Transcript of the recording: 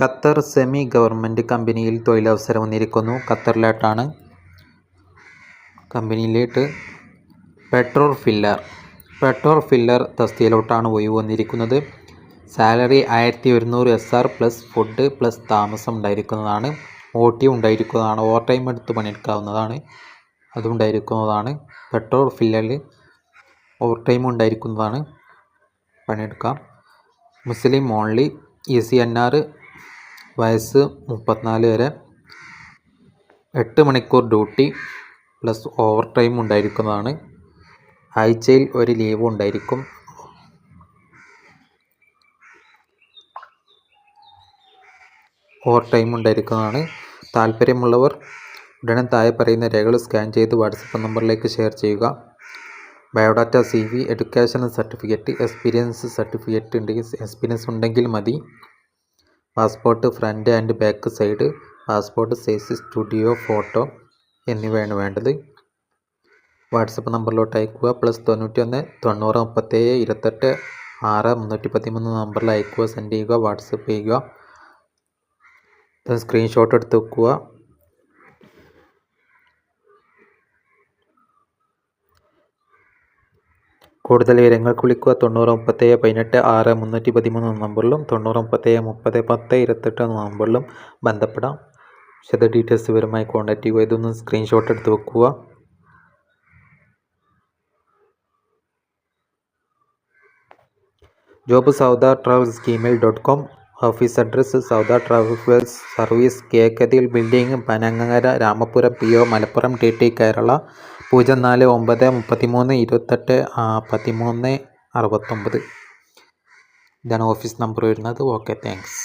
Qatar semi government കമ്പനിയിൽ തൊഴിലവസരം വന്നിരിക്കുന്നു. ഖത്തറിലായിട്ടാണ് കമ്പനിയിലേട്ട് പെട്രോൾ ഫില്ലർ പെട്രോൾ ഫില്ലർ തസ്തിയിലോട്ടാണ് ഒഴിവ് വന്നിരിക്കുന്നത്. സാലറി ആയിരത്തി ഒരുന്നൂറ് S R plus food plus താമസം ഉണ്ടായിരിക്കുന്നതാണ്. ഒ ടി ഉണ്ടായിരിക്കുന്നതാണ്. ഓവർ ടൈം എടുത്ത് പണിയെടുക്കാവുന്നതാണ്. അതുണ്ടായിരിക്കുന്നതാണ് പെട്രോൾ ഫില്ലറിൽ ഓവർ ടൈം ഉണ്ടായിരിക്കുന്നതാണ്. പണിയെടുക്കാം. Muslim only E C N R വയസ്സ് മുപ്പത്തിനാല് വരെ. എട്ട് മണിക്കൂർ ഡ്യൂട്ടി പ്ലസ് ഓവർ ടൈം ഉണ്ടായിരിക്കുന്നതാണ്. ആഴ്ചയിൽ ഒരു ലീവ് ഉണ്ടായിരിക്കും. ഓവർ ടൈം ഉണ്ടായിരിക്കുന്നതാണ്. താല്പര്യമുള്ളവർ ഉടനെ താഴെ പറയുന്ന രേഖകൾ സ്കാൻ ചെയ്ത് വാട്സപ്പ് നമ്പറിലേക്ക് ഷെയർ ചെയ്യുക. Biodata C V educational certificate experience certificate ഉണ്ടെങ്കിൽ എക്സ്പീരിയൻസ് ഉണ്ടെങ്കിൽ മതി. Passport front and back side passport size studio photo എന്നിവയാണ് വേണ്ടത്. വാട്സപ്പ് നമ്പറിലോട്ട് അയക്കുക. പ്ലസ് തൊണ്ണൂറ്റി ഒന്ന് തൊണ്ണൂറ് മുപ്പത്തേഴ് ഇരുപത്തെട്ട് ആറ് മുന്നൂറ്റി പതിമൂന്ന് നമ്പറിൽ അയക്കുക സെൻഡ് ചെയ്യുക വാട്സപ്പ് ചെയ്യുക. സ്ക്രീൻഷോട്ട് എടുത്ത് വെക്കുക. കൂടുതൽ വിവരങ്ങൾക്ക് വിളിക്കുക തൊണ്ണൂറ് മുപ്പത്തേഴ് പതിനെട്ട് ആറ് മുന്നൂറ്റി പതിമൂന്ന് നമ്പറിലും തൊണ്ണൂറ് മുപ്പത്തേഴ് മുപ്പത് പത്ത് ഇരുപത്തെട്ട് എന്ന നമ്പറിലും ബന്ധപ്പെടാം. വിശദ ഡീറ്റെയിൽസ് വിവരമായി കോൺടാക്റ്റ് ചെയ്യുക. ഇതൊന്ന് സ്ക്രീൻഷോട്ട് എടുത്ത് വെക്കുക. Job Sauda travels Gmail dot com office address Sauda travels service Kekkathil building Panangara Ramapuram P O Malappuram T T Kerala. പൂജ്യം നാല് ഒമ്പത് മുപ്പത്തിമൂന്ന് ഇരുപത്തെട്ട് പതിമൂന്ന് അറുപത്തൊമ്പത്. ഇതാണ് ഓഫീസ് നമ്പർ വരുന്നത്. Okay thanks.